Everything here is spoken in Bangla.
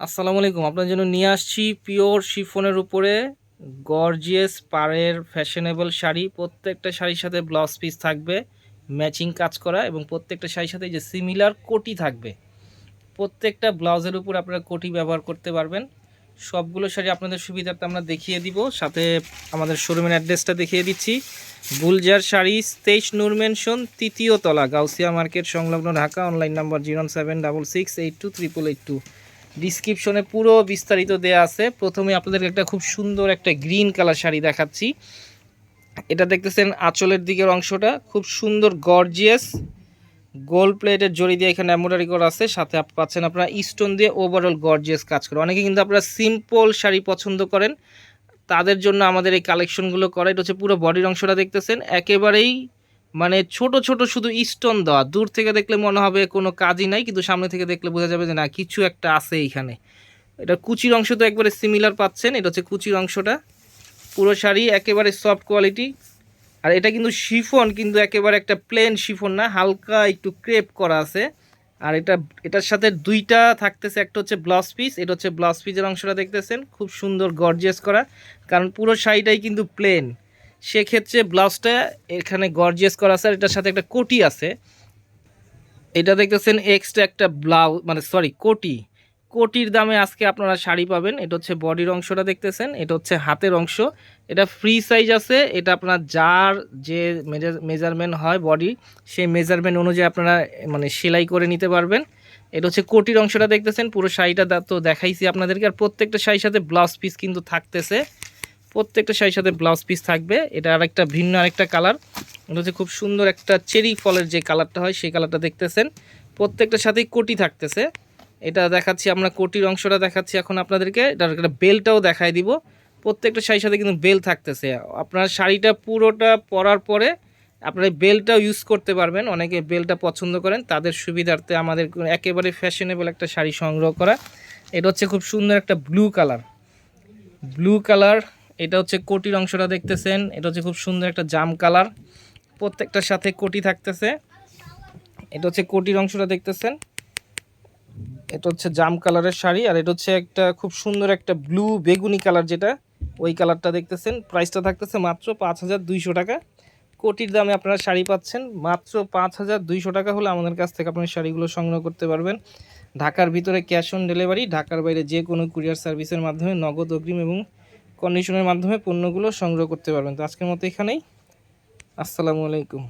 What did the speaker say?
আসসালামু আলাইকুম। আপনার জন্য নিয়ে আসছি পিওর শিফনের উপরে গর্জিয়াস পাড়ের ফ্যাশনেবল শাড়ি। প্রত্যেকটা শাড়ির সাথে ব্লাউজ পিস থাকবে, ম্যাচিং কাজ করা এবং প্রত্যেকটা শাড়ির সাথে যে সিমিলার কোটি থাকবে। প্রত্যেকটা ব্লাউজের উপর আপনারা কোটি ব্যবহার করতে পারবেন। সবগুলো শাড়ি আপনাদের সুবিধার্থে আমরা দেখিয়ে দিব। সাথে আমাদের শোরুমের অ্যাড্রেসটা দেখিয়ে দিচ্ছি। বুলজার শাড়ি, তেইশ নূর মেনশন তৃতীয় তলা, গাউসিয়া মার্কেট, সংলগ্ন Dhaka, online number zero seven double six eight two triple eight two. ডিসক্রিপশনে পুরো বিস্তারিত দেয়া আছে। প্রথমে আপনাদেরকে একটা খুব সুন্দর একটা গ্রিন কালার শাড়ি দেখাচ্ছি। এটা দেখতেছেন আঁচলের দিকের অংশটা। খুব সুন্দর গর্জিয়াস গোল্ড প্লেটের জড়ি দিয়ে এখানে এমব্রয়ডারি করা আছে। সাথে পাচ্ছেন আপনারা স্টোন দিয়ে ওভারঅল গর্জিয়াস কাজ করে। অনেকে কিন্তু আপনারা সিম্পল শাড়ি পছন্দ করেন, তাদের জন্য আমাদের এই কালেকশনগুলো করা। এটা হচ্ছে পুরো বডির অংশটা দেখতেছেন। একেবারেই মানে ছোট ছোট শুধু স্টোন দেওয়া। দূর থেকে দেখলে মনে হবে কোনো কাজই নাই, কিন্তু সামনে থেকে দেখলে বোঝা যাবে যে না, কিছু একটা আছে এইখানে। এটা কুচির অংশ তো একবারে সিমিলার পাচ্ছেন, এটা হচ্ছে কুচির অংশটা। পুরো শাড়ি একেবারে সফট কোয়ালিটি আর এটা কিন্তু শিফন, কিন্তু একেবারে একটা প্লেন শিফন না, হালকা একটু ক্রেপ করা আছে। আর এটা, এটার সাথে দুইটা থাকতেছে, একটা হচ্ছে ব্লাউজ পিস এটা হচ্ছে ব্লাউজ পিসের অংশটা দেখতেছেন, খুব সুন্দর গর্জিয়াস করা। কারণ পুরো শাড়িটাই কিন্তু প্লেন সেক্ষেত্রে ব্লাউজটা এখানে গর্জিয়াস করা আছে, আর এটার সাথে একটা কোটি আছে। এটা দেখতেছেন এক্সট্রা একটা ব্লাউজ মানে সরি কোটি। কোটির দামে আজকে আপনারা শাড়ি পাবেন। এটা হচ্ছে বডির অংশটা দেখতেছেন, এটা হচ্ছে হাতের অংশ। এটা ফ্রি সাইজ আছে, এটা আপনার যার যে মেজারমেন্ট হয় বডি সেই মেজারমেন্ট অনুযায়ী আপনারা মানে সেলাই করে নিতে পারবেন। এটা হচ্ছে কোটির অংশটা দেখতেছেন, পুরো শাড়িটা তো দেখাইছি আপনাদেরকে। আর প্রত্যেকটা শাড়ির সাথে ব্লাউজ পিস কিন্তু থাকতেছে। প্রত্যেকটা শাড়ির সাথে ব্লাউজ পিস থাকবে। এটা আরেকটা ভিন্ন আরেকটা কালার এটা হচ্ছে খুব সুন্দর একটা চেরি ফলের যে কালারটা হয়, সেই কালারটা দেখতেছেন। প্রত্যেকটার সাথেই কোটি থাকতেছে। এটা দেখাচ্ছি, আমরা কোটির অংশটা দেখাচ্ছি এখন আপনাদেরকে। এটার একটা বেলটাও দেখাই দিব। প্রত্যেকটা শাড়ির সাথে কিন্তু বেল থাকতেছে। আপনার শাড়িটা পুরোটা পরার পরে আপনারা বেলটাও ইউজ করতে পারবেন। অনেকে বেলটা পছন্দ করেন, তাদের সুবিধার্থে আমাদের একেবারে ফ্যাশনেবল একটা শাড়ি সংগ্রহ করা। এটা হচ্ছে খুব সুন্দর একটা ব্লু কালার ব্লু কালার এটা হচ্ছে কোটির অংশটা দেখতেছেন, এটা হচ্ছে খুব সুন্দর একটা জাম কালার, প্রত্যেকটার সাথে কোটি থাকতেছে। এটা হচ্ছে কোটির অংশটা দেখতেছেন, এটা হচ্ছে জাম কালারের শাড়ি, আর এটা হচ্ছে একটা খুব সুন্দর একটা ব্লু বেগুনি কালার যেটা, ওই কালারটা দেখতেছেন প্রাইসটা থাকতেছে মাত্র পাঁচ হাজার দুইশো টাকা। কোটির দামে আপনারা শাড়ি পাচ্ছেন, মাত্র পাঁচ হাজার দুইশো টাকা হলে আমাদের কাছ থেকে আপনার শাড়িগুলো সংগ্রহ করতে পারবেন। ঢাকার ভিতরে ক্যাশ অন ডেলিভারি ঢাকার বাইরে যে কোনো কুরিয়ার সার্ভিসের মাধ্যমে নগদ অগ্রিম এবং কন্ডিশনের মাধ্যমে পণ্যগুলো সংগ্রহ করতে পারবেন। তো আজকের মতো এখানেই। আসসালামু আলাইকুম।